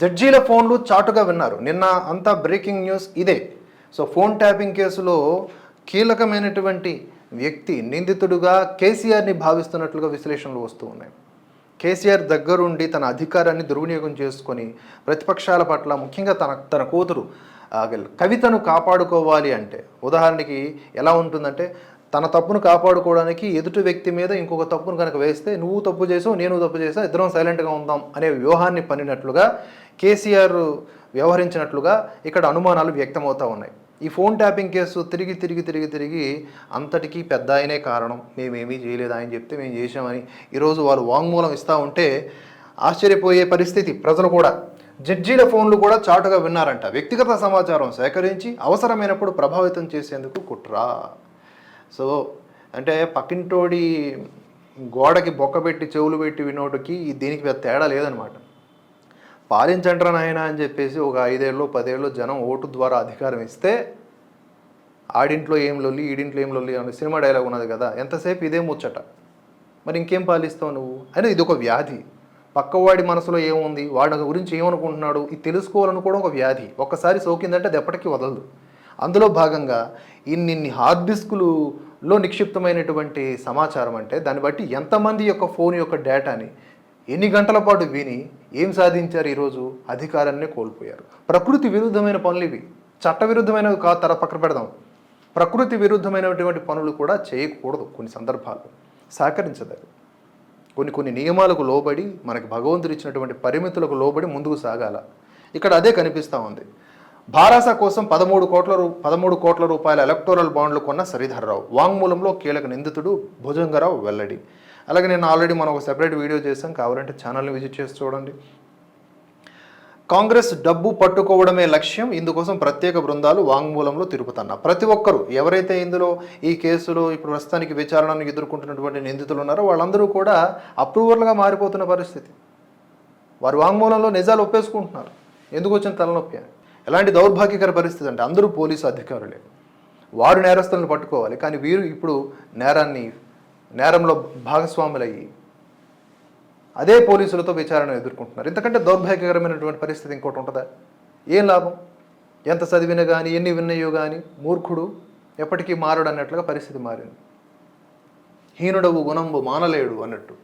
జడ్జీల ఫోన్లు చాటుగా విన్నారు. నిన్న అంతా బ్రేకింగ్ న్యూస్ ఇదే. సో ఫోన్ ట్యాపింగ్ కేసులో కీలకమైనటువంటి వ్యక్తి నిందితుడుగా కేసీఆర్ని భావిస్తున్నట్లుగా విశ్లేషణలు వస్తూ ఉన్నాయి. కేసీఆర్ దగ్గరుండి తన అధికారాన్ని దుర్వినియోగం చేసుకొని ప్రతిపక్షాల పట్ల ముఖ్యంగా తన తన కూతురు ఆ, కవితను కాపాడుకోవాలి అంటే ఉదాహరణకి ఎలా ఉంటుందంటే తన తప్పును కాపాడుకోవడానికి ఎదుటి వ్యక్తి మీద ఇంకొక తప్పును కనుక వేస్తే నువ్వు తప్పు చేసావు నేను తప్పు చేసావు ఇద్దరం సైలెంట్గా ఉందాం అనే వ్యూహాన్ని పన్నినట్లుగా కేసీఆర్ వ్యవహరించినట్లుగా ఇక్కడ అనుమానాలు వ్యక్తమవుతూ ఉన్నాయి. ఈ ఫోన్ ట్యాపింగ్ కేసు తిరిగి తిరిగి తిరిగి తిరిగి అంతటికీ పెద్ద ఆయనే కారణం. మేమేమీ చేయలేదు? ఆయన చెప్తే మేము చేశామని. ఈరోజు వాళ్ళు వాంగ్మూలం ఇస్తూ ఉంటే ఆశ్చర్యపోయే పరిస్థితి ప్రజలు కూడా. జడ్జీల ఫోన్లు కూడా చాటుగా విన్నారంట. వ్యక్తిగత సమాచారం సేకరించి అవసరమైనప్పుడు ప్రభావితం చేసేందుకు కుట్రా. సో అంటే పక్కింటోడి గోడకి బొక్క పెట్టి చెవులు పెట్టి వినోటికి దీనికి పెద్ద తేడా లేదనమాట. పాలించండ్రా నాయన అని చెప్పేసి ఒక ఐదేళ్ళు పదేళ్ళు జనం ఓటు ద్వారా అధికారం ఇస్తే ఆడింట్లో ఏం లొల్లి ఈడింట్లో ఏం లొల్లి అని సినిమా డైలాగ్ ఉన్నది కదా ఎంతసేపు ఇదే ముచ్చట. మరి ఇంకేం పాలిస్తావు నువ్వు? అని ఇది ఒక వ్యాధి. పక్కవాడి మనసులో ఏముంది? వాడి గురించి ఏమనుకుంటున్నాడు? ఇది తెలుసుకోవాలని కూడా ఒక వ్యాధి. ఒక్కసారి సోకిందంటే అది ఎప్పటికీ వదలదు. అందులో భాగంగా ఇన్నిన్ని హార్డ్ డిస్కులులో నిక్షిప్తమైనటువంటి సమాచారం అంటే దాన్ని బట్టి ఎంతమంది యొక్క ఫోన్ యొక్క డేటాని ఎన్ని గంటల పాటు విని ఏం సాధించారు ఈరోజు అధికారాన్ని కోల్పోయారు. ప్రకృతి విరుద్ధమైన పనులు ఇవి. చట్ట విరుద్ధమైనవి కాదు తర పక్కన పెడదాం. ప్రకృతి విరుద్ధమైనటువంటి పనులు కూడా చేయకూడదు కొన్ని సందర్భాల్లో. సహకరించదు కొన్ని కొన్ని నియమాలకు లోబడి మనకి భగవంతుడు ఇచ్చినటువంటి పరిమితులకు లోబడి ముందుకు సాగాల. ఇక్కడ అదే కనిపిస్తూ ఉంది. భారాస కోసం పదమూడు కోట్ల రూ పదమూడు కోట్ల రూపాయల ఎలక్టోరల్ బాండ్లు కొన్న శ్రీధర్రావు వాంగ్మూలంలో కీలక నిందితుడు భుజంగరావు వెల్లడి. అలాగే నేను ఆల్రెడీ మనం ఒక సెపరేట్ వీడియో చేసాం కావాలంటే ఛానల్ని విజిట్ చేసి చూడండి. కాంగ్రెస్ డబ్బు పట్టుకోవడమే లక్ష్యం ఇందుకోసం ప్రత్యేక బృందాలు వాంగ్మూలంలో తిరుపుతున్న. ప్రతి ఒక్కరూ ఎవరైతే ఇందులో ఈ కేసులో ఇప్పుడు ప్రస్తుతానికి విచారణను ఎదుర్కొంటున్నటువంటి నిందితులు ఉన్నారో వాళ్ళందరూ కూడా అప్రూవర్లుగా మారిపోతున్న పరిస్థితి. వారు వాంగ్మూలంలో నిజాలు ఒప్పేసుకుంటున్నారు. ఎందుకు వచ్చిన తలనొప్పి ఎలాంటి దౌర్భాగ్యకర పరిస్థితి అంటే అందరూ పోలీసు అధికారులే. వారు నేరస్తులను పట్టుకోవాలి. కానీ వీరు ఇప్పుడు నేరాన్ని నేరంలో భాగస్వాములయ్యి అదే పోలీసులతో విచారణ ఎదుర్కొంటున్నారు. ఎందుకంటే దౌర్భాగ్యకరమైనటువంటి పరిస్థితి ఇంకోటి ఉంటుందా? ఏం లాభం? ఎంత చదివినా కానీ ఎన్ని విన్నయో కానీ మూర్ఖుడు ఎప్పటికీ మారడు అన్నట్లుగా పరిస్థితి మారింది. హీనుడవు గుణంబు మానలేడు అన్నట్టు.